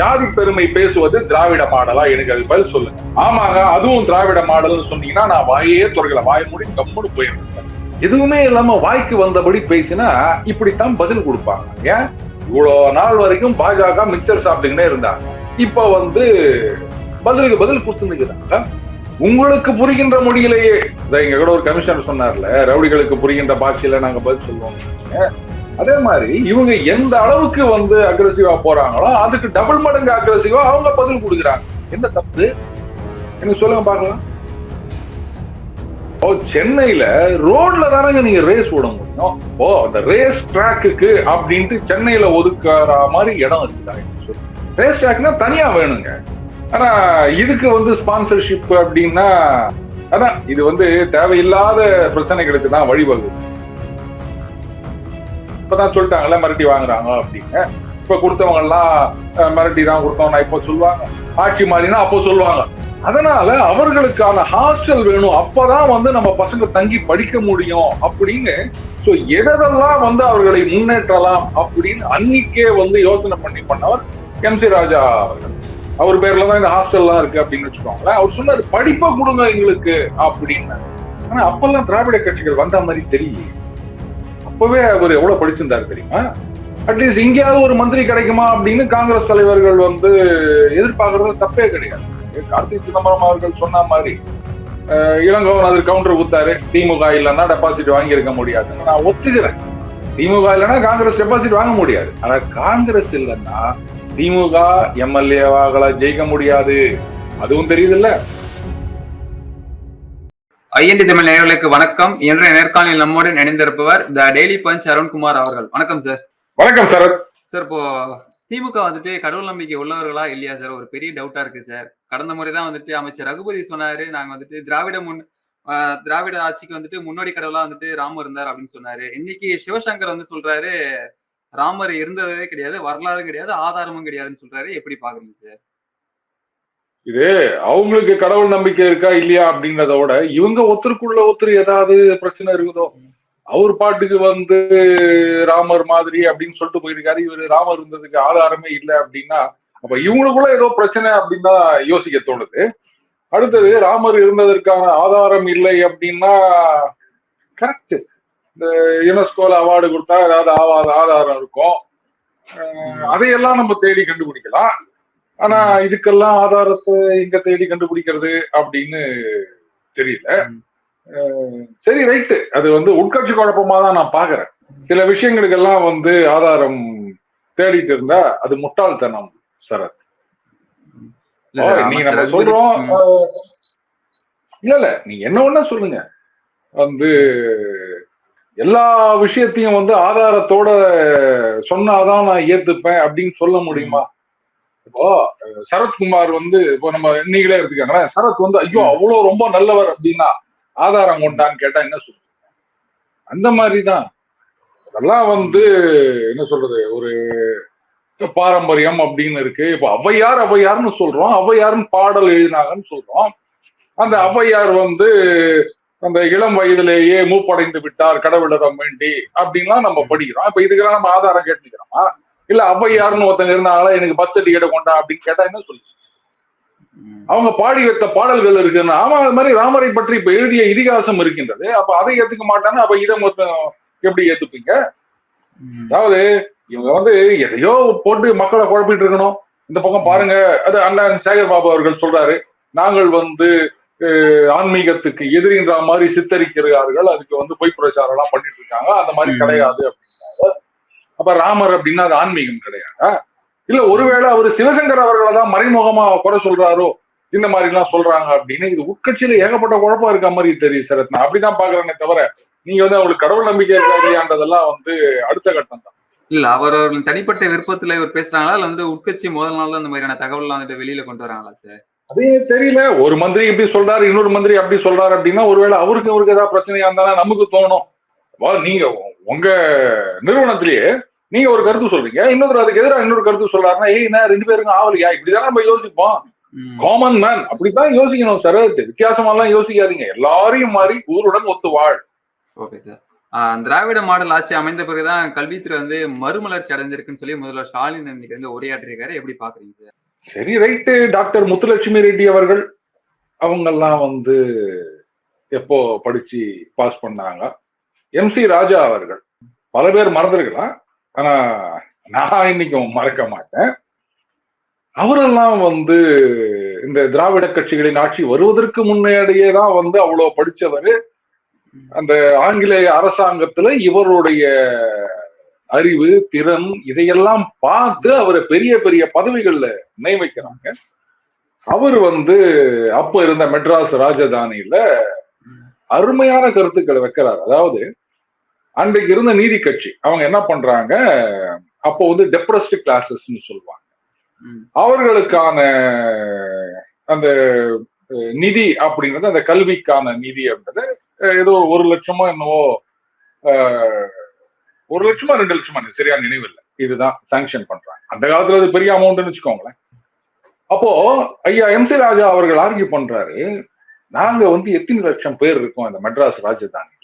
ஜாதி பெருமை பேசுவது திராவிட மாடலா? எனக்கு அது பதில் சொல்லுங்க ஆமாங்க அதுவும் திராவிட மாடல்னு சொன்னீங்கன்னா நான் வாயே துறையில வாய மூடி கம்முன்னு போயிருந்தேன் எதுவுமே இல்லாம வாய்க்கு வந்தபடி பேசினா இப்படித்தான் பதில் கொடுப்பாங்க. ஏன்? இவ்வளவு நாள் வரைக்கும் பாஜக மிக்சர் சாப்பிட்டுக்கிட்டே இருந்தாங்க இப்ப வந்து பதிலுக்கு பதில் கொடுத்துருக்கிறாங்க உங்களுக்கு புரிகின்ற மொழியிலேயே. எங்க இங்க கூட ஒரு கமிஷனர் சொன்னார்ல ரவுடிகளுக்கு புரிகின்ற பாஷையில நாங்க பதில் சொல்லுவோம். அதே மாதிரி இவங்க எந்த அளவுக்கு வந்து அக்ரஸிவா போறாங்களோ அதுக்கு டபுள் மடங்கு அக்ரஸிவா அவங்க பதில் கொடுக்குறாங்க. என்ன தப்பு? எனக்கு சொல்லுங்க பார்க்கலாம். ஓ சென்னையில ரோட்ல தானங்க நீங்க ரேஸ் விட முடியும். ஓ அந்த ரேஸ் ட்ராக்குக்கு அப்படின்ட்டு சென்னையில ஒதுக்குற மாதிரி இடம் இருக்குதா? ரேஸ் ட்ராக்னா தனியா வேணுங்க. ஆனா இதுக்கு வந்து ஸ்பான்சர்ஷிப் அப்படின்னா அதான் இது வந்து தேவையில்லாத பிரச்சனைகளுக்கு தான் வழிவகுக்கும். இப்பதான் சொல்லிட்டாங்கல்ல மிரட்டி வாங்குறாங்க அப்படின்னு. இப்ப கொடுத்தவங்க எல்லாம் மிரட்டி தான் கொடுத்தவங்க இப்ப இப்போ சொல்லுவாங்க. ஆட்சி மாறினா அப்போ சொல்லுவாங்க. அதனால அவர்களுக்கான ஹாஸ்டல் வேணும். அப்பதான் வந்து நம்ம பசங்க தங்கி படிக்க முடியும் அப்படின்னு. சோ எதெல்லாம் வந்து அவர்களை முன்னேற்றலாம் அப்படின்னு அன்னைக்கே வந்து யோசனை பண்ணி பண்ணவர் எம் சி ராஜா அவர்கள். அவர் பேர்ல தான் இந்த ஹாஸ்டல்லாம் இருக்கு அப்படின்னு வச்சுக்கோங்களேன். அவர் சொன்னாரு படிப்பை கொடுங்க எங்களுக்கு அப்படின்னு. ஆனா அப்பெல்லாம் திராவிட கட்சிகள் வந்த மாதிரி தெரியல அப்பவே அவர் எவ்வளவு படிச்சிருந்தாரு தெரியுமா? அட்லீஸ்ட் எங்கேயாவது ஒரு மந்திரி கிடைக்குமா அப்படின்னு காங்கிரஸ் தலைவர்கள் வந்து எதிர்பார்க்கறது தப்பே கிடையாது. கார்த்தி சிதம்பரம் அவர்கள் சொன்ன மாதிரி இளங்கோவன் அது கவுண்டர் கொடுத்தாரு. திமுக இல்லைன்னா டெபாசிட் வாங்கியிருக்க முடியாது. நான் ஒத்துக்கிறேன். திமுக இல்லைன்னா காங்கிரஸ் டெபாசிட் வாங்க முடியாது. ஆனா காங்கிரஸ் இல்லைன்னா திமுக எம்எல்ஏவாக ஜெயிக்க முடியாது. அதுவும் தெரியுதுல்ல. ஐஎன்டி தமிழ் நேயர்களுக்கு வணக்கம். இன்றைய நேர்காணலில் நம்முடன் இணைந்திருப்பவர் த டெய்லி பஞ்ச் அருண்குமார் அவர்கள். வணக்கம் சார் வணக்கம் சரத் சார் இப்போ திமுக வந்துட்டு கடவுள் நம்பிக்கை உள்ளவர்களா இல்லையா சார் ஒரு பெரிய டவுட்டா இருக்கு சார் கடந்த முறை தான் வந்துட்டு அமைச்சர் ரகுபதி சொன்னாரு. நாங்க வந்துட்டு திராவிட முன் திராவிட ஆட்சிக்கு வந்துட்டு முன்னோடி கடவுளா வந்துட்டு ராமர் இருந்தார் அப்படின்னு சொன்னாரு. இன்னைக்கு சிவசங்கர் வந்து சொல்றாரு ராமர் இருந்ததே கிடையாது வரலாறும் கிடையாது ஆதாரமும் கிடையாதுன்னு சொல்றாரு. எப்படி பாக்குறீங்க சார் இது அவங்களுக்கு கடவுள் நம்பிக்கை இருக்கா இல்லையா அப்படின்றத விட இவங்க ஒருத்தருக்குள்ள ஒருத்தர் ஏதாவது பிரச்சனை இருக்குதோ அவர் பாட்டுக்கு வந்து ராமர் மாதிரி அப்படின்னு சொல்லிட்டு போயிருக்காரு. இவரு ராமர் இருந்ததுக்கு ஆதாரமே இல்லை அப்படின்னா அப்ப இவங்களுக்குள்ள ஏதோ பிரச்சனை அப்படின்னு தான் யோசிக்க தோணுது. அடுத்தது ராமர் இருந்ததற்கான ஆதாரம் இல்லை அப்படின்னா கரெக்ட் இந்த யுனெஸ்கோல அவார்டு கொடுத்தா ஏதாவது ஆவாத ஆதாரம் இருக்கும். அதையெல்லாம் நம்ம தேடி கண்டுபிடிக்கலாம். ஆனா இதுக்கெல்லாம் ஆதாரத்தை எங்க தேடி கண்டுபிடிக்கிறது அப்படின்னு தெரியல. சரி ரைட்டு. அது வந்து உட்கட்சி குழப்பமா தான் நான் பாக்குறேன் சில விஷயங்களுக்கெல்லாம் வந்து ஆதாரம் தேடிட்டு இருந்தா அது முட்டாள்தனம் சரத் இல்ல சார், நீ அமைச்சர் நம்ம சொல்றோம். இல்ல இல்ல. நீ என்ன ஒண்ணா சொல்லுங்க. வந்து எல்லா விஷயத்தையும் வந்து ஆதாரத்தோட சொன்னாதான் நான் ஏத்துப்பேன் அப்படின்னு சொல்ல முடியுமா? இப்போ சரத்குமார் வந்து இப்போ நம்ம நீங்களே எடுத்துக்கோங்களேன். சரத் வந்து ஐயோ அவ்வளவு ரொம்ப நல்லவர் அப்படின்னா ஆதாரம் கொண்டான்னு கேட்டா என்ன சொல்லுங்க அந்த மாதிரிதான். அதெல்லாம் வந்து என்ன சொல்றது ஒரு பாரம்பரியம் அப்படின்னு இருக்கு. இப்போ ஔவையார் ஔவையார்னு சொல்றோம். ஔவையார்னு பாடல் எழுதினாங்கன்னு சொல்றோம். அந்த ஔவையார் வந்து அந்த இளம் வயதிலேயே மூப்படைந்து விட்டார் கடவுளிடம் வேண்டி அப்படின்லாம் நம்ம படிக்கிறோம். இப்ப இதுக்கெல்லாம் நம்ம ஆதாரம் கேட்டுக்கிறோமா? இல்ல ஔவையார்னு ஒருத்தங்க இருந்தாங்களா எனக்கு பஸ் சர்டிஃபிகேட் கொண்டா அப்படின்னு கேட்டா என்ன சொல்லு. அவங்க பாடி வைத்த பாடல்கள் இருக்குன்னா. ஆமா அது மாதிரி ராமரை பற்றி இப்ப எழுதிய இதிகாசம் இருக்கின்றது. அப்ப அதை ஏத்துக்க மாட்டாங்க அப்ப இதை மொத்தம் எப்படி ஏத்துப்பீங்க. அதாவது இவங்க வந்து எதையோ போட்டு மக்களை குழப்பிட்டு இருக்கணும். இந்த பக்கம் பாருங்க அது அண்ணன் சேகர் பாபு அவர்கள் சொல்றாரு. நாங்கள் வந்து ஆன்மீகத்துக்கு எதிரின்ற மாதிரி சித்தரிக்கிறார்கள். அதுக்கு வந்து பொய் பிரச்சாரம் எல்லாம் பண்ணிட்டு இருக்காங்க. அந்த மாதிரி. கிடையாது அப்படின்னாங்க அப்ப ராமர் அப்படின்னா அது ஆன்மீகம் கிடையாதா? இல்ல ஒருவேளை அவர் சிவசங்கர் அவர்களை தான் மறைமுகமா குறை சொல்றாரோ? இந்த மாதிரி எல்லாம் சொல்றாங்க அப்படின்னு இது உட்கட்சியில ஏகப்பட்ட குழப்பம் இருக்க மாதிரி தெரியும் சரத் நான் அப்படிதான் பாக்குறேனே தவிர நீங்க வந்து அவங்களுக்கு கடவுள் நம்பிக்கை இல்லையான்றதெல்லாம் வந்து அடுத்த கட்டம் தான். இல்ல அவர் அவர்களின் தனிப்பட்ட விருப்பத்துல இவர் பேசுறாங்களா? இல்ல வந்து உட்கட்சி முதல் நாள் தான் இந்த மாதிரியான தகவல்லாம் வந்துட்டு வெளியில கொண்டு வராங்களா சார்? அதே தெரியல. ஒரு மந்திரி இப்படி சொல்றாரு இன்னொரு மந்திரி அப்படி சொல்றாரு அப்படின்னா ஒருவேளை அவருக்கு அவருக்கு ஏதாவது பிரச்சனையா இருந்தாலும் நமக்கு தோணும். நீங்க உங்க நிறுவனத்திலேயே நீங்க ஒரு கருத்து சொல்றீங்க இன்னொரு அதுக்கு எதிராக இன்னொரு கருத்து சொல்றாருன்னா ஏய் என்ன ரெண்டு பேருக்கும் ஆவலியா? இப்படிதான் நம்ம யோசிப்போம். காமன் மேன் அப்படித்தான் யோசிக்கணும் சார் வித்தியாசமா எல்லாம் யோசிக்காதீங்க. எல்லாரையும் மாறி ஊருடன் ஒத்து வாழ். ஓகே சார் திராவிட மாடல் ஆட்சி அமைந்த பிறகுதான் கல்வித்துறை வந்து மறுமலர்ச்சி அடைஞ்சிருக்குன்னு சொல்லி முதல்வர் ஸ்டாலின் இன்னைக்கு வந்து உரையாற்றிருக்காரு எப்படி பாக்குறீங்க சார் சரி ரைட்டு டாக்டர் முத்துலட்சுமி ரெட்டி அவர்கள் அவங்கெல்லாம் வந்து எப்போ படிச்சு பாஸ் பண்ணாங்க. எம் சி ராஜா அவர்கள். பல பேர் மறந்துருக்கலாம். ஆனா நான் இன்னைக்கும் மறக்க மாட்டேன். அவரெல்லாம் வந்து இந்த திராவிட கட்சிகளின் ஆட்சி வருவதற்கு முன்னாடியே தான் வந்து அவ்வளவு படிச்சவர் அந்த ஆங்கிலேய அரசாங்கத்துல இவருடைய அறிவு திறன் இதையெல்லாம் பார்த்து அவரை பெரிய பெரிய பதவிகள்ல நியமிக்கிறாங்க. அவர் வந்து அப்ப இருந்த மெட்ராஸ் ராஜதானியில அருமையான கருத்துக்களை வைக்கிறார். அதாவது அன்றைக்கு இருந்த நீதி கட்சி அவங்க என்ன பண்றாங்க? அப்போ வந்து டெப்ரஸ்ட் கிளாஸஸ்ன்னு சொல்லுவாங்க. அவர்களுக்கான அந்த நிதி அப்படிங்கிறது அந்த கல்விக்கான நிதி அப்படின்றது ஏதோ ஒரு லட்சமோ என்னவோ ஒரு லட்சமா ரெண்டு லட்சமா சரியா நினைவில்லை இதுதான் சாங்ஷன் பண்றாங்க. அந்த காலத்துல அது பெரிய அமௌண்ட்னு வச்சுக்கோங்களேன். அப்போ ஐயா எம் சி ராஜா அவர்கள் ஆர்கியூ பண்றாரு நாங்க வந்து எத்தனை லட்சம் பேர் இருக்கோம்? இந்த மெட்ராஸ் ராஜதானியில ம்.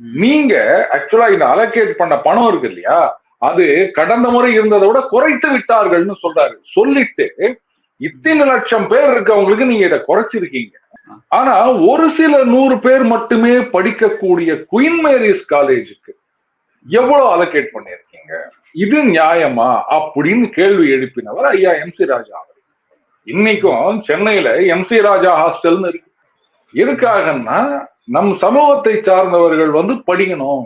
நீங்க ஆக்சுவலா இந்த அலோகேட் பண்ண பணம் இருக்கு இல்லையா? அது கடந்த முறை இருந்ததை விட குறைத்து விட்டார்கள்னு சொல்றாரு. சொல்லிட்டு இத்தனை லட்சம் பேர் இருக்கவங்களுக்கு நீங்க இதை குறைச்சிருக்கீங்க. ஆனா ஒரு சில நூறு பேர் மட்டுமே படிக்கக்கூடிய குயின் மேரிஸ் காலேஜுக்கு எவ்வளவு அலோகேட் பண்ணிருக்கீங்க இது நியாயமா? அப்படின்னு கேள்வி எழுப்பினவர் ஐயா எம் சி ராஜா அவர் இன்னைக்கும் சென்னையில எம் சி ராஜா ஹாஸ்டல்னு இருக்கு. எதுக்காகன்னா நம் சமூகத்தை சார்ந்தவர்கள் வந்து படிக்கணும்.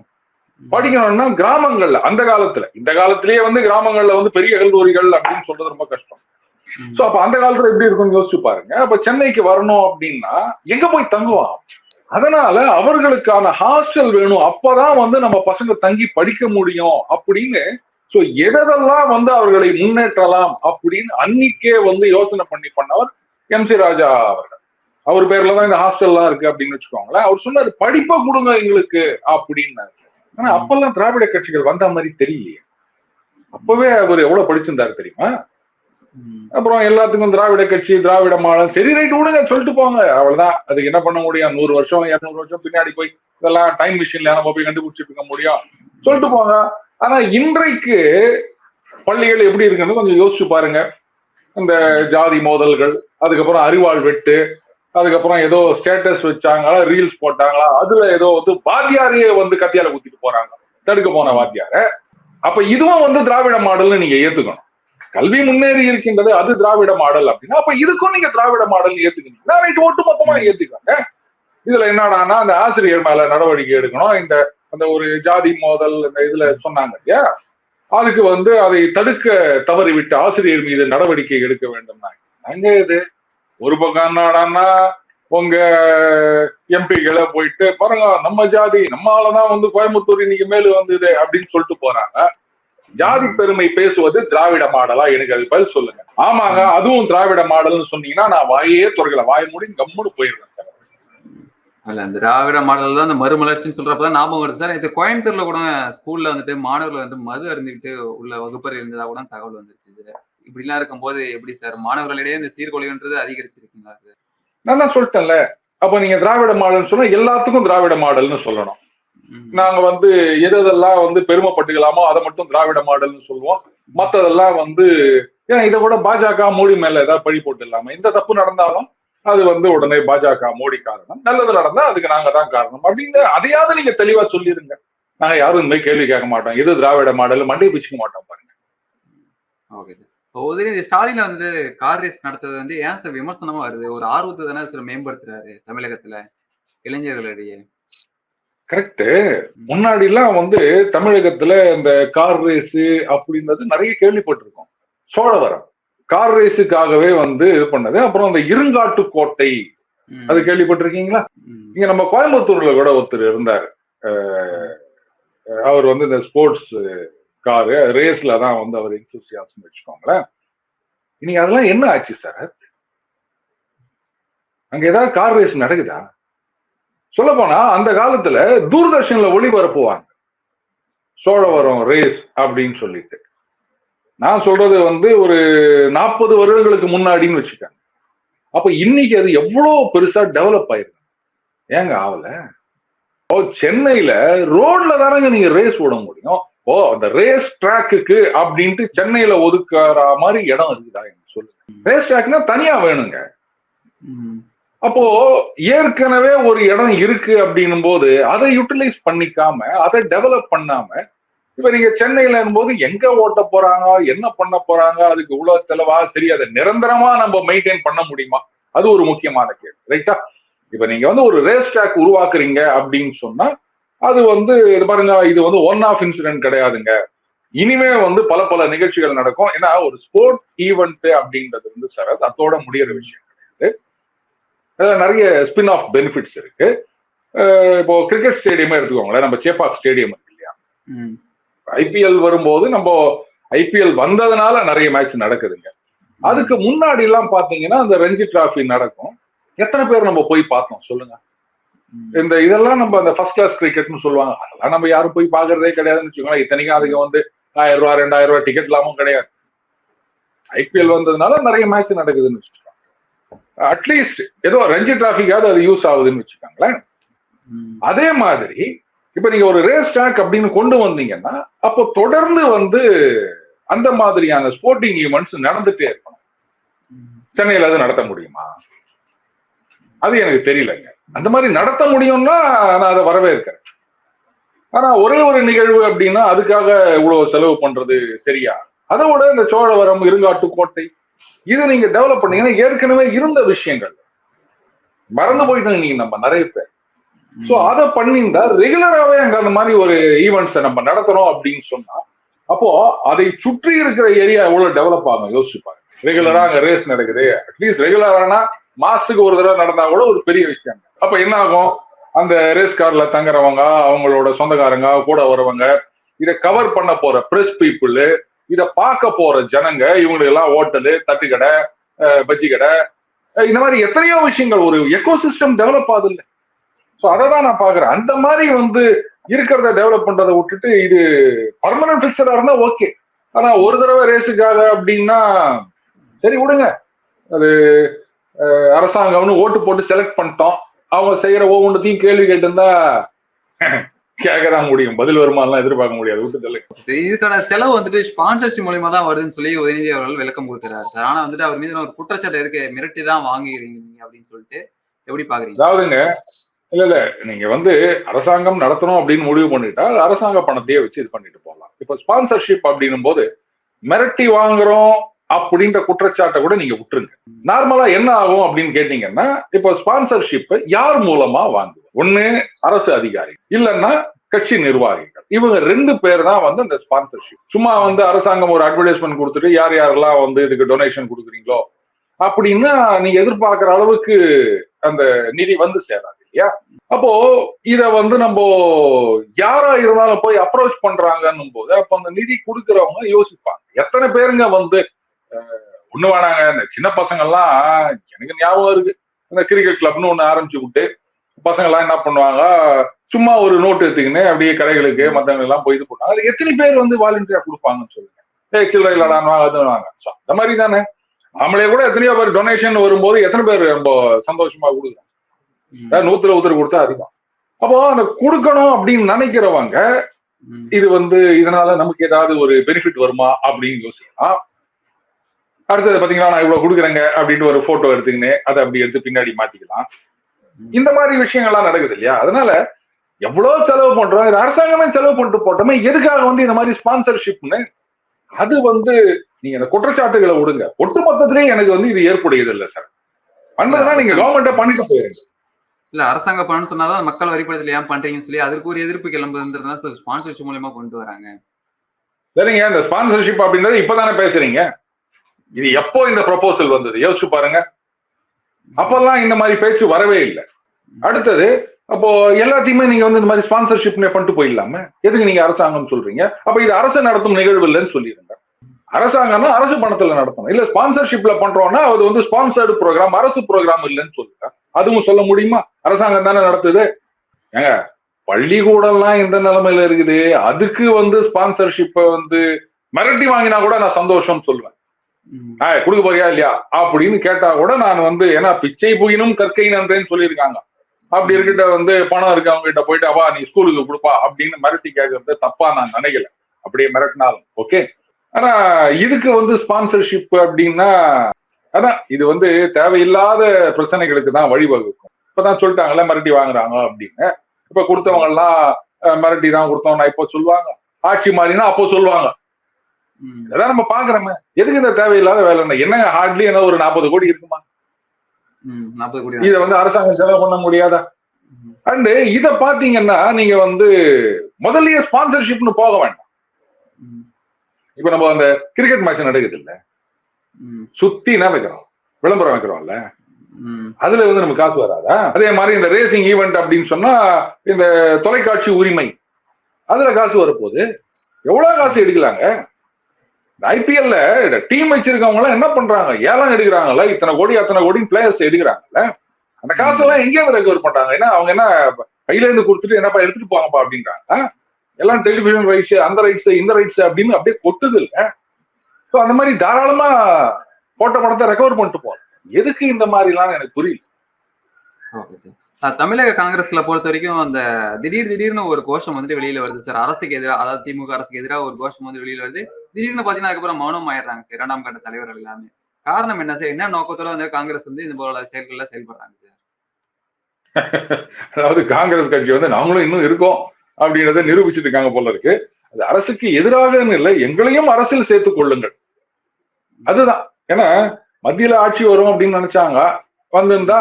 படிக்கணும்னா கிராமங்கள்ல அந்த காலத்துல. இந்த காலத்திலேயே வந்து கிராமங்கள்ல வந்து பெரிய கல்லூரிகள் அப்படின்னு சொல்றது ரொம்ப கஷ்டம். சோ அப்ப அந்த காலத்துல எப்படி இருக்கும்னு யோசிச்சு பாருங்க. அப்ப சென்னைக்கு வரணும் அப்படின்னா எங்க போய் தங்குவான்? அதனால அவர்களுக்கான ஹாஸ்டல் வேணும். அப்பதான் வந்து நம்ம பசங்க தங்கி படிக்க முடியும் அப்படின்னு. சோ எதெல்லாம் வந்து அவர்களை முன்னேற்றலாம் அப்படின்னு அன்னைக்கே வந்து யோசனை பண்ணி பண்ணவர் எம் சி ராஜா அவர்கள். அவர் பேர்ல தான் இந்த ஹாஸ்டல்லாம் இருக்கு அப்படின்னு வச்சுக்கோங்களேன். அவர் சொன்னாரு படிப்பை கொடுங்க எங்களுக்கு அப்படின்னாரு. ஆனா அப்பெல்லாம் திராவிட கட்சிகள் வந்த மாதிரி தெரியலையே. அப்பவே அவர் எவ்வளவு படிச்சிருந்தாரு தெரியுமா. அப்புறம் எல்லாத்துக்கும் திராவிட கட்சி திராவிட மாடல் சரி ரைட் விடுங்க சொல்லிட்டு போங்க. அவ்வளவுதான். அதுக்கு என்ன பண்ண முடியும்? நூறு வருஷம் இருநூறு வருஷம் பின்னாடி போய் இதெல்லாம் டைம் மிஷின்ல நம்ம போய் கண்டுபிடிச்சிட்டு இருக்க முடியும். சொல்லிட்டு போங்க. ஆனா இன்றைக்கு பள்ளிகள் எப்படி இருக்குன்னு கொஞ்சம் யோசிச்சு பாருங்க. இந்த ஜாதி மோதல்கள் அதுக்கப்புறம் அறிவாள் வெட்டு அதுக்கப்புறம் ஏதோ ஸ்டேட்டஸ் வச்சாங்களா ரீல்ஸ் போட்டாங்களா அதுல ஏதோ வந்து வாத்தியாரையே வந்து கத்தியால குத்திட்டு போறாங்க. தடுக்க போன வாத்தியார. அப்ப இதுவும் வந்து திராவிட மாடல்னு நீங்க ஏத்துக்கணும். கல்வி முன்னேறி இருக்கின்றது அது திராவிட மாடல் அப்படின்னா அப்ப இதுக்கும் நீங்க திராவிட மாடல் ஏத்துக்கணும் ரைட் ஒட்டு மொத்தமா ஏத்துக்கோங்க. இதுல என்னடானா அந்த ஆசிரியர் மேல நடவடிக்கை எடுக்கணும். இந்த அந்த ஒரு ஜாதி மோதல் இந்த இதுல சொன்னாங்க இல்லையா? அதுக்கு வந்து அதை தடுக்க தவறிவிட்ட ஆசிரியர் மீது நடவடிக்கை எடுக்க வேண்டும் அங்க இது? ஒரு பக்கம் என்னடான்னா உங்க எம்பிகளை போயிட்டு பாருங்க நம்ம ஜாதி நம்ம ஆளதான் வந்து கோயம்புத்தூர் இன்னைக்கு மேலு வந்தது அப்படின்னு சொல்லிட்டு போறாங்க. ஜாதி பெருமை பேசுவது திராவிட மாடலா? எனக்கு அது பதில் சொல்லுங்க. ஆமாங்க அதுவும் திராவிட மாடல்னு சொன்னீங்கன்னா நான் வாயே துறக்கல. வாய் மூடி கம்முன்னு போயிருவேன் சார். அல்ல அந்த திராவிட மாடல் தான் அந்த மறுமலர்ச்சின்னு சொல்றப்பதான் ஞாபகம் வருது சார். இது கோயம்புத்தூர்ல கூட ஸ்கூல்ல வந்துட்டு மாணவர்கள் வந்துட்டு மது அருந்துகிட்டு உள்ள வகுப்பறை இருந்ததா கூட தகவல் வந்துருச்சு சார். இப்படிலாம் இருக்கும்போது எப்படி சார்? மாணவர்களிடையே இந்த சீர்கொலைன்றது அதிகரிச்சிருக்கீங்களா சார்? நான் தான் சொல்லிட்டேன்ல. அப்ப நீங்க திராவிட மாடல்னு சொன்னா எல்லாத்துக்கும் திராவிட மாடல்னு சொல்லணும். நாங்க வந்து எது எதெல்லாம் வந்து பெருமைப்பட்டுக்கலாமோ அதை மட்டும் திராவிட மாடல்னு சொல்லுவோம். மத்ததெல்லாம் வந்து ஏன் இதை கூட பாஜக மோடி மேல ஏதாவது பழி போட்டு இல்லாம எந்த தப்பு நடந்தாலும் அது வந்து உடனே பாஜக மோடி காரணம். நல்லது நடந்தா அதுக்கு நாங்க தான் காரணம். அப்படின்னு அதையாவது நீங்க தெளிவா சொல்லிருங்க. நாங்க யாரும் இந்த மாதிரி கேள்வி கேட்க மாட்டோம். எது திராவிட மாடல்? மண்டை பிச்சுக்க மாட்டோம் பாருங்க. Okay sir. உதயநிதி ஸ்டாலின் வந்து கார் ரேஸ் நடத்துறது வந்து ஏன் சார் விமர்சனமா வருது? ஒரு ஆர்வத்தை தானே சார் மேம்படுத்துறாரு தமிழகத்துல இளைஞர்களிடையே. கரெக்ட் முன்னாடி எல்லாம் வந்து தமிழகத்துல இந்த கார் ரேஸ் அப்படின்றது நிறைய கேள்விப்பட்டிருக்கோம். சோழவரம் கார் ரேஸுக்காகவே வந்து இது பண்ணது. அப்புறம் அந்த இருங்காட்டு கோட்டை. அது கேள்விப்பட்டிருக்கீங்களா. இங்க நம்ம கோயம்புத்தூர்ல கூட ஒருத்தர் இருந்தார். அவர் வந்து இந்த ஸ்போர்ட்ஸ் காரு ரேஸ்ல தான் வந்து அவர் இன்க்ளூசியாசம் வச்சுக்கோங்களேன். இன்னைக்கு அதெல்லாம் என்ன ஆச்சு சார் அங்க ஏதாவது கார் ரேஸ் நடக்குதா? சொல்ல போனா அந்த காலத்துல தூர்தர்ஷன்ல ஒளிபரப்புவாங்க. சோழவரம் ரேஸ் அப்படின்னு சொல்லிட்டு. நான் சொல்றது வந்து ஒரு நாற்பது வருடங்களுக்கு முன்னாடின்னு வச்சுக்கோங்க. அப்ப இன்னைக்கு அது எவ்வளோ பெருசா டெவலப் ஆயிருக்கு? ஏங்க ஆகல ஓ சென்னையில ரோட்ல தானங்க நீங்க ரேஸ் ஓட முடியும். ஓ அந்த ரேஸ் ட்ராக்குக்கு அப்படின்ட்டு சென்னையில ஒதுக்குற மாதிரி இடம் இருக்குதா எனக்கு சொல்லுங்க ரேஸ் ட்ராக்னா தனியா வேணுங்க. அப்போ ஏற்கனவே ஒரு இடம் இருக்கு அப்படின்னும் போது அதை யூட்டிலைஸ் பண்ணிக்காம அதை டெவலப் பண்ணாம இப்ப நீங்க சென்னையில போது எங்க ஓட்ட போறாங்க என்ன பண்ண போறாங்க அதுக்கு இவ்வளவு செலவா சரி அதை நிரந்தரமா நம்ம மெயின்டைன் பண்ண முடியுமா? அது ஒரு முக்கியமான கேள்வி ரைட்டா இப்ப நீங்க வந்து ஒரு ரேஸ் ட்ராக் உருவாக்குறீங்க அப்படின்னு சொன்னா அது வந்து இது பாருங்க இது வந்து ஒன் ஆஃப் இன்சிடென்ட் கிடையாதுங்க. இனிமே வந்து பல பல நிகழ்ச்சிகள் நடக்கும். ஏன்னா ஒரு ஸ்போர்ட் ஈவெண்ட் அப்படின்றது வந்து சார் அது அதோட முடியிற விஷயம் கிடையாது. நிறைய ஸ்பின் ஆஃப் பெனிஃபிட்ஸ் இருக்கு இப்போ கிரிக்கெட் ஸ்டேடியமே எடுத்துக்கோங்களேன். நம்ம சேப்பாக் ஸ்டேடியம் இருக்கு இல்லையா. ஐபிஎல் வரும்போது நம்ம ஐபிஎல் வந்ததுனால நிறைய மேட்ச் நடக்குதுங்க. அதுக்கு முன்னாடி எல்லாம் பாத்தீங்கன்னா அந்த ரஞ்சி டிராஃபி நடக்கும். எத்தனை பேர் நம்ம போய் பார்த்தோம்? சொல்லுங்க. இந்த இதெல்லாம் நம்ம அந்த ஃபர்ஸ்ட் கிளாஸ் கிரிக்கெட்னு சொல்லுவாங்க. அதெல்லாம் நம்ம யாரும் போய் பாக்குறதே கிடையாதுன்னு வச்சுக்கோங்களேன். இத்தனைக்கும் அதுக்கு வந்து ஆயிரம் ரூபா ரெண்டாயிரம் ரூபாய் டிக்கெட் இல்லாமல் கிடையாது. ஐபிஎல் வந்ததுனால நிறைய மேட்ச் நடக்குதுன்னு வச்சுக்கோங்க. அட்லீஸ்ட் ஏதோ ரஞ்சி டிராஃபிக்காவது அது யூஸ் ஆகுதுன்னு வச்சுக்கோங்களேன். அதே மாதிரி இப்ப நீங்க ஒரு ரேஸ் ட்ராக் அப்படின்னு கொண்டு வந்தீங்கன்னா அப்போ தொடர்ந்து வந்து அந்த மாதிரியான ஸ்போர்ட்டிங் ஈவெண்ட்ஸ் நடந்துட்டே இருக்கணும். சென்னையில அது நடத்த முடியுமா? அது எனக்கு தெரியலங்க. அந்த மாதிரி நடத்த முடியும்னா நான் அதை வரவேற்கிறேன். ஆனா ஒரே ஒரு நிகழ்வு அப்படின்னா அதுக்காக இவ்வளவு செலவு பண்றது சரியா? அதை விட இந்த சோழவரம் இருங்காட்டு கோட்டை இது நீங்க டெவலப் பண்ணீங்கன்னா ஏற்கனவே இருந்த விஷயங்கள். மறந்து போயிட்டாங்க நீங்க நம்ம நிறைய பேர். சோ அதை பண்ணியிருந்தா ரெகுலராகவே அங்க அந்த மாதிரி ஒரு ஈவெண்ட்ஸை நம்ம நடத்துறோம் அப்படின்னு சொன்னா அப்போ அதை சுற்றி இருக்கிற ஏரியா எவ்வளவு டெவலப் ஆகும் யோசிப்பாங்க ரெகுலரா அங்க ரேஸ் நடக்குது. அட்லீஸ்ட் ரெகுலரானா மாசத்துக்கு ஒரு தடவை நடந்தா கூட ஒரு பெரிய விஷயம். அப்ப என்ன ஆகும் அந்த ரேஸ் கார்ல தங்குறவங்க அவங்களோட சொந்தக்காரங்க கூட வரவங்க இதை கவர் பண்ண போற பிரஸ் பீப்புள் இதை பார்க்க போற ஜனங்க இவங்களுக்கு எல்லாம் ஹோட்டலு தட்டுக்கடை பஜ்ஜி கடை இந்த மாதிரி எத்தனையோ விஷயங்கள் ஒரு எக்கோ சிஸ்டம் டெவலப் ஆகுது இல்லை ஸோ அதை தான் நான் பாக்குறேன் அந்த மாதிரி வந்து இருக்கிறத டெவலப் பண்றதை விட்டுட்டு இது பர்மனன்ட் பிக்சரா இருந்தா ஓகே ஆனா ஒரு தடவை ரேஸுக்காக அப்படின்னா சரி விடுங்க. அது அரசாங்கம்னு ஓட்டு போட்டு செலக்ட் பண்ணிட்டோம். அவங்க செய்யற ஒவ்வொன்றத்தையும் கேள்வி கேட்டிருந்தா கேட்கதான் முடியும். பதில் வருமானலாம் எதிர்பார்க்க முடியாது. விட்டு இதுக்கான செலவு வந்துட்டு ஸ்பான்சர்ஷிப் மூலியமா தான் வருதுன்னு சொல்லி உதயநிதி அவர்கள் விளக்கம் கொடுக்குறாரு. சார் ஆனா வந்துட்டு அவர் மீது ஒரு குற்றச்சாட்டு இருக்கு மிரட்டி தான் வாங்குகிறீங்க நீங்க அப்படின்னு சொல்லிட்டு எப்படி பாக்குறீங்க? அதாவதுங்க இல்ல இல்ல நீங்க வந்து அரசாங்கம் நடத்தணும் அப்படின்னு முடிவு பண்ணிட்டா அரசாங்க பணத்தையே வச்சு இது பண்ணிட்டு போகலாம். இப்ப ஸ்பான்சர்ஷிப் அப்படின்னும் போது மிரட்டி வாங்குறோம் அப்படின்ற குற்றச்சாட்டை கூட நீங்க விட்டுருங்க. நார்மலா என்ன ஆகும் அப்படின்னு கேட்டீங்கன்னா இப்போ ஸ்பான்சர்ஷிப் யார் மூலமா வாங்குவோம் ஒண்ணு அரசு அதிகாரி இல்லைன்னா கட்சி நிர்வாகிகள். இவங்க ரெண்டு பேர் தான் வந்து இந்த ஸ்பான்சர்ஷிப் சும்மா வந்து அரசாங்கம் ஒரு அட்வர்டைஸ்மெண்ட் கொடுத்துட்டு யார் யாரெல்லாம் வந்து இதுக்கு டொனேஷன் கொடுக்குறீங்களோ அப்படின்னா நீங்க எதிர்பார்க்கிற அளவுக்கு அந்த நிதி வந்து சேராது இல்லையா? அப்போ இத வந்து நம்ம யாரா இருந்தாலும் போய் அப்ரோச் பண்றாங்கன்னும் போது அப்ப அந்த நிதி கொடுக்கறவங்க யோசிப்பாங்க. எத்தனை பேருங்க வந்து ஒண்ணு வேணாங்க. இந்த சின்ன பசங்க எல்லாம் எனக்கு ஞாபகம் இருக்கு இந்த கிரிக்கெட் கிளப்னு ஒண்ணு ஆரம்பிச்சு விட்டு பசங்க எல்லாம் என்ன பண்ணுவாங்க சும்மா ஒரு நோட்டு எடுத்துக்கின்னு அப்படியே கடைகளுக்கு மத்தவங்க எல்லாம் போய் இது பண்ணுவாங்க அது எத்தனை பேர் வந்து வாலண்டியரா கொடுப்பாங்கன்னு சொல்லுங்க. ஏய் சில்லறை இல்லடான்னு அது வாங்க. So, அந்த மாதிரி தானே. நம்மளே கூட எத்தனையோ பேர் டொனேஷன் வரும்போது எத்தனை பேர் ரொம்ப சந்தோஷமா கொடுக்குறாங்க. நூத்துல ஒருத்தர் கொடுத்தா அதிகம். அப்போ அந்த கொடுக்கணும் அப்படின்னு நினைக்கிறவங்க. இது வந்து இதனால நமக்கு ஏதாவது ஒரு பெனிஃபிட் வருமா அப்படின்னு யோசிக்கலாம். அடுத்தது பாத்தீங்கன்னா நான் இவ்வளவு கொடுக்குறேங்க அப்படின்னு ஒரு போட்டோ எடுத்துக்கின்னு அதை அப்படி எடுத்து பின்னாடி மாத்திக்கலாம். இந்த மாதிரி விஷயங்கள்லாம் நடக்குது இல்லையா? அதனால எவ்வளவு செலவு பண்றோம் இது அரசாங்கமே செலவு பண்ணிட்டு போட்டோமே எதுக்காக வந்து இந்த மாதிரி ஸ்பான்சர்ஷிப்னு அது வந்து நீங்க இந்த குற்றச்சாட்டுகளை விடுங்க. ஒட்டுமொத்தத்திலேயே எனக்கு வந்து இது ஏற்புடையது இல்லை சார் பண்ணதுன்னா நீங்க கவர்மெண்ட்டை பண்ணிட்டு போயிருங்க. இல்ல அரசாங்க பணம் சொன்னாதான் மக்கள் வரிப்படத்துல ஏன் பண்றீங்கன்னு சொல்லி அதுக்கு ஒரு எதிர்ப்பு கிளம்புறதுன்றதா ஸ்பான்சர்ஷிப் மூலியமா கொண்டு வராங்க. சரிங்க இந்த ஸ்பான்சர்ஷிப் அப்படின்றது இப்பதானே பேசுறீங்க? இது எப்போ இந்த ப்ரொபோசல் வந்தது? யோசிச்சு பாருங்க. அப்பெல்லாம் இந்த மாதிரி பேச்சு வரவே இல்லை. அடுத்தது அப்போ எல்லாத்தையுமே நீங்க வந்து இந்த மாதிரி ஸ்பான்சர்ஷிப் பண்ணிட்டு போயிடலாம. எதுக்கு நீங்க அரசாங்கம் சொல்றீங்க? அப்ப இது அரசு நடத்தும் நிகழ்வு இல்லைன்னு சொல்லிடுங்க. அரசாங்கம்னா அரசு பணத்துல நடத்தணும். இல்ல ஸ்பான்சர்ஷிப்ல பண்றோம்னா அது வந்து ஸ்பான்சர்டு ப்ரோக்ராம் அரசு ப்ரோக்ராம் இல்லைன்னு சொல்லுங்க. அதுவும் சொல்ல முடியுமா? அரசாங்கம் தானே நடத்துது. ஏங்க பள்ளிக்கூடம்லாம் எந்த நிலைமையில இருக்குது? அதுக்கு வந்து ஸ்பான்சர்ஷிப்பை வந்து மிரட்டி வாங்கினா கூட நான் சந்தோஷம் சொல்லுவேன். கொடுக்க போறியா இல்லையா? அப்படின்னு கேட்டா கூட நான் வந்து ஏன்னா பிச்சை புகினும் கற்கை நன்றேன்னு சொல்லியிருக்காங்க. அப்படி இருக்கிட்ட வந்து பணம் இருக்கவங்க கிட்ட போயிட்டு அவா நீ ஸ்கூலுக்கு கொடுப்பா அப்படின்னு மிரட்டி கேட்கறது தப்பா நான் நினைக்கல. அப்படியே மிரட்டினாலும் ஓகே? ஆனா இதுக்கு வந்து ஸ்பான்சர்ஷிப் அப்படின்னா அதான் இது வந்து தேவையில்லாத பிரச்சனைகளுக்கு தான் வழிவகுக்கும். இப்பதான் சொல்லிட்டாங்கல்ல மிரட்டி வாங்குறாங்க அப்படின்னு. இப்ப கொடுத்தவங்க எல்லாம் மிரட்டி தான் கொடுத்தோம் நான் இப்போ சொல்லுவாங்க. ஆட்சி மாறினா அப்போ சொல்லுவாங்க. ம். அதான் நம்ம பாக்குறோமே எதுக்கு இந்த தேவையில்லாத வேலை என்னங்க ஹார்ட்லி என்ன ஒரு நாற்பது கோடி இருக்குமா. 40 கோடி இதை வந்து அரசாங்கம் செலவு பண்ண முடியாதா. அண்ட் இத பாத்தீங்கன்னா நீங்க வந்து முதல்லயே ஸ்பான்சர்ஷிப்னு போக வேண்டாம். இப்ப நம்ம அந்த கிரிக்கெட் மேட்ச் நடக்குது இல்ல. சுத்தி என்ன வைக்கிறோம் விளம்பரம் வைக்கிறோம்ல. அதுல வந்து நமக்கு காசு வராதா அதே மாதிரி இந்த ரேசிங் ஈவெண்ட் அப்படின்னு சொன்னா இந்த தொலைக்காட்சி உரிமை அதுல காசு வரப்போகுது எவ்வளவு காசு எடுக்கலாங்க ஐபிஎல்ல டீம் வச்சிருக்கவங்க எல்லாம் என்ன பண்றாங்க? ஏலம் எடுக்கிறாங்கல்ல? இத்தனை கோடி அத்தனை கோடி பிளேயர்ஸ் எடுக்கிறாங்கல்ல? அந்த காசெல்லாம் எங்கே ரெக்கவர் பண்றாங்க. ஏன்னா அவங்க என்ன கையில இருந்து கொடுத்துட்டு என்னப்பா எடுத்துட்டு போங்கப்பா அப்படின்றாங்க. எல்லாம் டெலிவிஷன் ரைட்ஸ் அந்த ரைட்ஸ் இந்த ரைட்ஸ் அப்படின்னு அப்படியே கொட்டுது இல்ல. ஸோ அந்த மாதிரி தாராளமா போட்ட படத்தை ரெக்கவர் பண்ணிட்டு போகலாம் எதுக்கு இந்த மாதிரிலாம் எனக்கு புரியல. ஓகே சார் சார் தமிழக காங்கிரஸ்ல பொறுத்த வரைக்கும் அந்த திடீர் திடீர்னு ஒரு கோஷம் வந்துட்டு வெளியில வருது சார் அரசுக்கு எதிராக அதாவது திமுக அரசுக்கு எதிராக ஒரு கோஷம் வந்து வெளியில வருது. திடீர்னு பாத்தீங்கன்னா அதுக்கப்புறம் மௌனம் ஆயிடுறாங்க சார் இரண்டாம் கட்ட தலைவர்கள் எல்லாமே. காரணம் என்ன சார்? என்ன நோக்கத்தோட வந்து காங்கிரஸ் வந்து இந்த போல செயல்கள்ல செயல்படுறாங்க சார்? அதாவது காங்கிரஸ் கட்சி வந்து நாங்களும் இன்னும் இருக்கோம் அப்படின்றத நிரூபிச்சுட்டு இருக்காங்க போல இருக்கு. அது அரசுக்கு எதிராகன்னு இல்லை. எங்களையும் அரசியல் சேர்த்துக் கொள்ளுங்கள். அதுதான். ஏன்னா மத்தியில ஆட்சி வரும் அப்படின்னு நினைச்சாங்க. வந்திருந்தா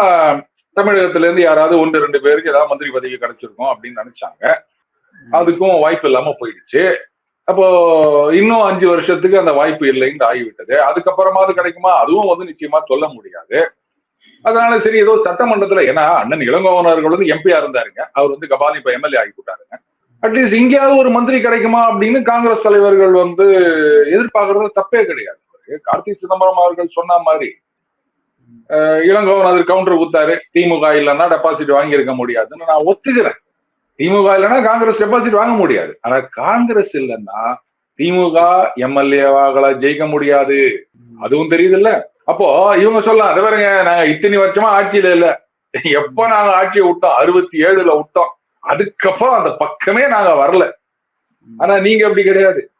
தமிழகத்துல இருந்து யாராவது ஒன்று ரெண்டு பேருக்கு ஏதாவது மந்திரி பதவி கிடைச்சிருக்கும் அப்படின்னு நினைச்சாங்க. அதுக்கும் வாய்ப்பு இல்லாம போயிடுச்சு. அப்போ இன்னும் அஞ்சு வருஷத்துக்கு அந்த வாய்ப்பு இல்லைன்னு ஆகிவிட்டது. அதுக்கப்புறமாவது கிடைக்குமா? அதுவும் வந்து நிச்சயமா சொல்ல முடியாது. அதனால சரி ஏதோ சட்டமன்றத்துல ஏன்னா அண்ணன் இளங்கோவனர்கள் வந்து எம்பியா இருந்தாருங்க. அவர் வந்து கபாலி இப்ப எம்எல்ஏ ஆகி போட்டாருங்க. அட்லீஸ்ட் இங்கேயாவது ஒரு மந்திரி கிடைக்குமா அப்படின்னு காங்கிரஸ் தலைவர்கள் வந்து எதிர்பார்க்கறது தப்பே கிடையாது. கார்த்தி சிதம்பரம் அவர்கள் சொன்ன மாதிரி இளங்கோவன் அது கவுண்டர் கொடுத்தாரு. திமுக இல்லைன்னா டெபாசிட் வாங்கியிருக்க முடியாதுன்னு நான் ஒத்துக்கிறேன். திமுக இல்லைன்னா காங்கிரஸ் டெபாசிட் வாங்க முடியாது. ஆனா காங்கிரஸ் இல்லைன்னா திமுக எம்எல்ஏவாகளா ஜெயிக்க முடியாது. அதுவும் தெரியுது இல்ல அப்போ இவங்க சொல்லலாம் அதை பாருங்க நாங்க இத்தனை வருஷமா ஆட்சியில இல்ல. எப்ப நாங்க ஆட்சியை விட்டோம்? அறுபத்தி ஏழுல விட்டோம். அதுக்கப்புறம் அந்த பக்கமே நாங்க வரல. ஆனா நீங்க அப்படி கிடையாது.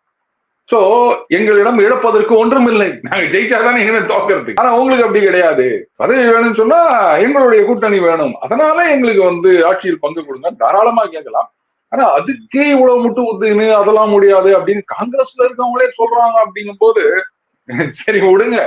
சோ எங்களிடம் இழப்பதற்கு ஒன்றும் இல்லை நாங்க ஜெயிச்சாதானே இனிமே தோக்கிறது ஆனா உங்களுக்கு அப்படி கிடையாது. பதவி வேணும்னு சொன்னா எங்களுடைய கூட்டணி வேணும். அதனால எங்களுக்கு வந்து ஆட்சியில் பங்கு கொடுங்க தாராளமா கேட்கலாம். ஆனா அதுக்கே இவ்வளவு முட்டு ஊத்துன்னு அதெல்லாம் முடியாது அப்படின்னு காங்கிரஸ்ல இருக்கவங்களே சொல்றாங்க அப்படிங்கும் போது சரி விடுங்க.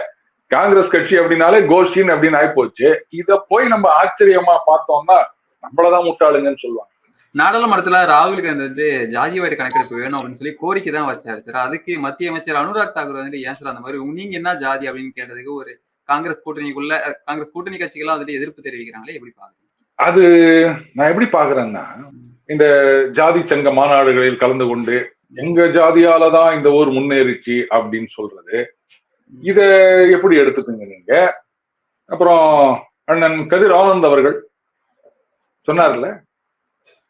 காங்கிரஸ் கட்சி அப்படின்னாலே கோஷின் அப்படின்னு ஆயிப்போச்சு. இத போய் நம்ம ஆச்சரியமா பார்த்தோம்னா நம்மளதான் முட்டாளுங்கன்னு சொல்லுவாங்க. நாடாளுமன்றத்துல ராகுல் காந்தி வந்து ஜாதி வாரி கணக்கெடுப்பு வேணும் அப்படின்னு சொல்லி கோரிக்கை தான் வச்சாரு சார். அதுக்கு மத்திய அமைச்சர் அனுராக் தாக்கூர் வந்து ஏன் சார் அந்த மாதிரி நீங்க என்ன ஜாதி அப்படின்னு கேட்டதுக்கு ஒரு காங்கிரஸ் கூட்டணிக்குள்ள காங்கிரஸ் கூட்டணி கட்சிகள்லாம் வந்துட்டு எதிர்ப்பு தெரிவிக்கிறாங்களே எப்படி பாக்குறீங்க அது நான் எப்படி பாக்குறேன்னா இந்த ஜாதி சங்க மாநாடுகளில் கலந்து கொண்டு எங்க ஜாதியால தான் இந்த ஊர் முன்னேறிச்சு அப்படின்னு சொல்றது. இத எப்படி எடுத்துக்கோங்க நீங்க? அப்புறம் அண்ணன் கதிர் ஆனந்த் அவர்கள் சொன்னார்ல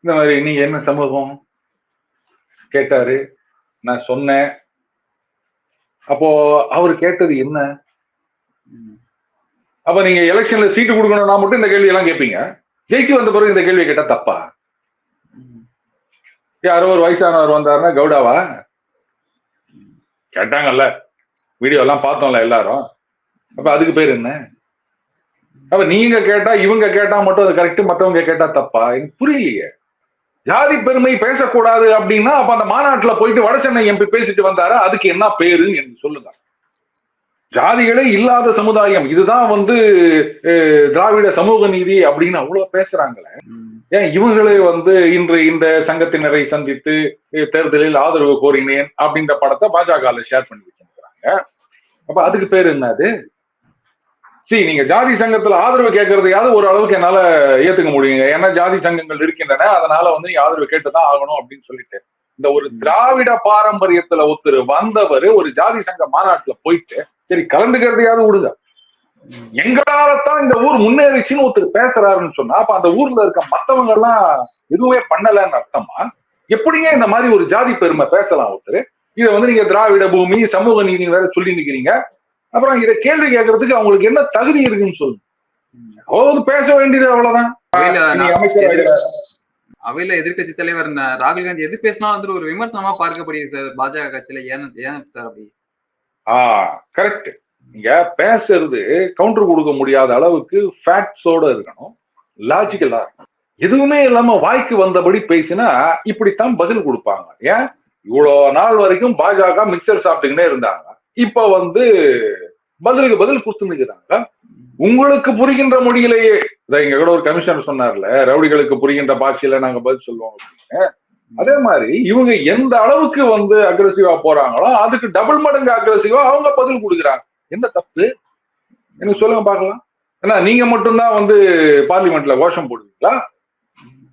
இந்த மாதிரி நீங்க என்ன சமூகம்? கேட்டாரு. நான் சொன்னேன். அப்போ அவர் கேட்டது என்ன? அப்ப நீங்க எலெக்ஷன்ல சீட்டு கொடுக்கணும்னா மட்டும் இந்த கேள்வி எல்லாம் கேட்பீங்க ஜெயிச்சு வந்த பிறகு இந்த கேள்வி கேட்டா தப்பா? யாரோ ஒரு வயசானவர் வந்தாருன்னா கவுடாவா? கேட்டாங்கல்ல. வீடியோ எல்லாம் பார்த்தோம்ல எல்லாரும். அப்ப அதுக்கு பேர் என்ன? அப்ப நீங்க கேட்டா இவங்க கேட்டா மட்டும் அது கரெக்ட் மற்றவங்க கேட்டா தப்பா? எனக்கு புரியலையே. ஜாதி பெருமை பேசக்கூடாது அப்படின்னா அப்ப அந்த மாநாட்டுல போயிட்டு வடசென்னை எம்பி பேசிட்டு வந்தாரா? அதுக்கு என்ன பேருன்னு எனக்கு சொல்லுங்க. ஜாதிகளே இல்லாத சமுதாயம். இதுதான் வந்து திராவிட சமூக நீதி அப்படின்னு அவ்வளவு பேசுறாங்களே. ஏன் இவங்களே வந்து இன்று இந்த சங்கத்தினரை சந்தித்து தேர்தலில் ஆதரவு கோரினேன் அப்படின்ற படத்தை பாஜக ஷேர் பண்ணி வச்சிருக்கிறாங்க. அப்ப அதுக்கு பேர் என்னது சரி நீங்க ஜாதி சங்கத்துல ஆதரவு கேட்கறதையாவது ஒரு அளவுக்கு என்னால ஏத்துக்க முடியுங்க. ஏன்னா ஜாதி சங்கங்கள் இருக்கின்றன அதனால வந்து நீ ஆதரவு கேட்டுதான் ஆகணும் அப்படின்னு சொல்லிட்டு. இந்த ஒரு திராவிட பாரம்பரியத்துல ஒருத்தர் வந்தவர் ஒரு ஜாதி சங்க மாநாட்டுல போயிட்டு சரி கலந்துக்கிறதையாவது விடுங்க. ம். எங்களால தான் இந்த ஊர் முன்னேறிச்சுன்னு ஒருத்தர் பேசுறாருன்னு சொன்னா அப்ப அந்த ஊர்ல இருக்க மத்தவங்க எல்லாம் எதுவுமே பண்ணலன்னு அர்த்தமா? எப்படிங்க இந்த மாதிரி ஒரு ஜாதி பெருமை பேசலாம் ஒருத்தர்? இதை வந்து நீங்க திராவிட பூமி சமூக நீதி வேற சொல்லி நிக்கிறீங்க. அப்புறம் இதை கேள்வி கேட்கறதுக்கு அவங்களுக்கு என்ன தகுதி இருக்குன்னு சொல்லுங்க. அதாவது பேச வேண்டியது அவ்வளவுதான். அவையில நீ நான் அமைச்சர் எதிர்- ஆயிடுற. அவையில எதிர்க்கட்சி தலைவர் ராகுல் காந்தி எது பேசினாலும் வந்துட்டு ஒரு விமர்சனமா பார்க்கப்படுது சார் பாஜக கட்சியில. ஏன் ஏன் சார் அப்படி? ஆ கரெக்ட் நீங்க பேசுறது கவுண்டர் கொடுக்க முடியாத அளவுக்கு ஃபேக்ட்ஸோட இருக்கணும். லாஜிக்கலா இருக்கணும். எதுவுமே இல்லாம வாய்க்கு வந்தபடி பேசினா இப்படித்தான் பதில் கொடுப்பாங்க. ஏன்? இவ்வளவு நாள் வரைக்கும் பாஜக மிக்சர் சாப்பிட்டுக்கிட்டே இருந்தாங்க. இப்ப வந்து பதிலுக்கு பதில் கொடுத்துருக்கிறாங்க உங்களுக்கு புரிகின்ற மொழியிலேயே இதை இங்க கூட ஒரு கமிஷனர் சொன்னார்ல ரவுடிகளுக்கு புரிகின்ற பாஷையில நாங்க பதில் சொல்லுவோம் அப்படின்னு. அதே மாதிரி இவங்க எந்த அளவுக்கு வந்து அக்ரஸிவா போறாங்களோ அதுக்கு டபுள் மடங்கு அக்ரஸிவா அவங்க பதில் கொடுக்குறாங்க. என்ன தப்பு? எனக்கு சொல்லுங்க பாக்கலாம் ஏன்னா நீங்க மட்டும்தான் வந்து பார்லிமெண்ட்ல கோஷம் போடுவீங்களா?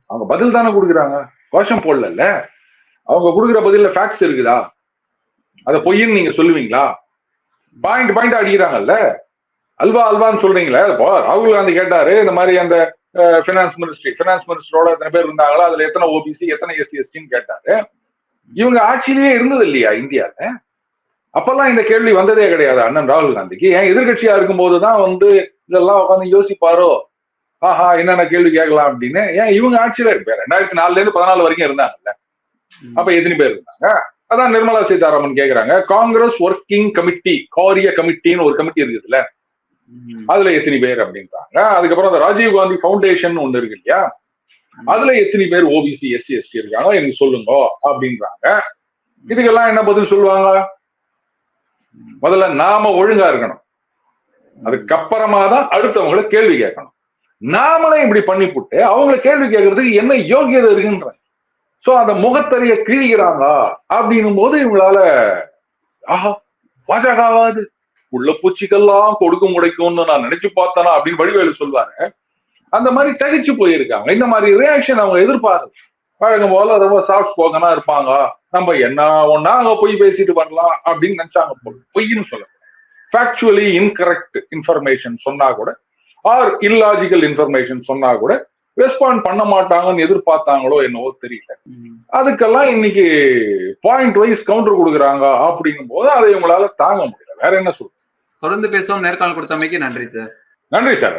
அவங்க பதில் தானே கொடுக்குறாங்க. கோஷம் போடல அவங்க கொடுக்குற பதில ஃபேக்ட்ஸ் இருக்குதா? அத பொய்ன்னு நீங்க சொல்லுவீங்களா? பாயிண்ட் பாயிண்ட் அடிக்கிறாங்கல்ல? அல்வா அல்வான்னு சொல்றீங்களே ராகுல் காந்தி கேட்டாரு இந்த மாதிரி அந்த ஃபினான்ஸ் மினிஸ்ட்ரி ஃபினான்ஸ் மினிஸ்டரோட எத்தனை பேர் இருந்தாங்களோ அதுல எத்தனை ஓபிசி எத்தனை எஸ்சி எஸ்டின்னு கேட்டாரு. இவங்க ஆட்சியிலேயே இருந்தது இல்லையா இந்தியால? அப்பெல்லாம் இந்த கேள்வி வந்ததே கிடையாது அண்ணன் ராகுல் காந்திக்கு. ஏன் எதிர்கட்சியா இருக்கும்போது தான் வந்து இதெல்லாம் உட்காந்து யோசிப்பாரோ? ஆஹா என்னென்ன கேள்வி கேட்கலாம் அப்படின்னு. ஏன் இவங்க ஆட்சியில இருப்பாரு ரெண்டாயிரத்தி நாலுல இருந்து பதினாலு வரைக்கும் இருந்தாங்கல்ல? அப்ப எத்தனை பேர் இருந்தாங்க? அதான் நிர்மலா சீதாராமன் கேக்குறாங்க. காங்கிரஸ் ஒர்க்கிங் கமிட்டி காரிய கமிட்டின்னு ஒரு கமிட்டி இருக்குதுல்ல. அதுல எத்தனை பேர் அப்படின்றாங்க. அதுக்கப்புறம் அந்த ராஜீவ் காந்தி ஃபவுண்டேஷன் ஒண்ணு இருக்கு இல்லையா? அதுல எத்தனை பேர் ஓபிசி எஸ்சி எஸ்டி இருக்காங்க? எனக்கு சொல்லுங்க அப்படின்றாங்க. இதுக்கெல்லாம் என்ன பதில் சொல்லுவாங்க? முதல்ல நாம ஒழுங்கா இருக்கணும். அதுக்கப்புறமா தான் அடுத்தவங்களை கேள்வி கேட்கணும். நாமளே இப்படி பண்ணி புட்டு அவங்கள கேள்வி கேட்கறதுக்கு என்ன யோகியதை இருக்குன்ற சோ அந்த முகத்தறிய கிழிக்கிறாங்க அப்படின்னும் போது இவங்களால ஆஹா பாஜகவாது. உள்ள பூச்சிக்கெல்லாம் கொடுக்க முடைக்கும்னு நான் நினைச்சு பார்த்தேனா அப்படின்னு வடிவேலு சொல்வாரு. அந்த மாதிரி தகிச்சு போயிருக்காங்க. இந்த மாதிரி ரியாக்ஷன் அவங்க எதிர்பார்க்கல. வழக்கம் போல ரொம்ப சாஃப்ட் ஸ்போக்கனா இருப்பாங்க. நம்ம என்ன ஒன்னா அங்க போய் பேசிட்டு வரலாம் அப்படின்னு நினைச்சாங்க போல. பொய்ன்னு சொல்ல ஃபேக்சுவலி இன்கரெக்ட் இன்ஃபர்மேஷன் சொன்னா கூட ஆர் இல்லாஜிக்கல் இன்ஃபர்மேஷன் சொன்னா கூட ரெஸ்பாண்ட் பண்ண மாட்டாங்கன்னு எதிர்பார்த்தாங்களோ என்னவோ தெரியல. அதுக்கெல்லாம் இன்னைக்கு பாயிண்ட் வைஸ் கவுண்டர் கொடுக்குறாங்க அப்படின்னும் போது அதை உங்களால தாங்க முடியல. வேற என்ன சொல்றது? தொடர்ந்து பேசுவோம். நேர்காணல் கொடுத்தமைக்கு நன்றி சார் நன்றி சார்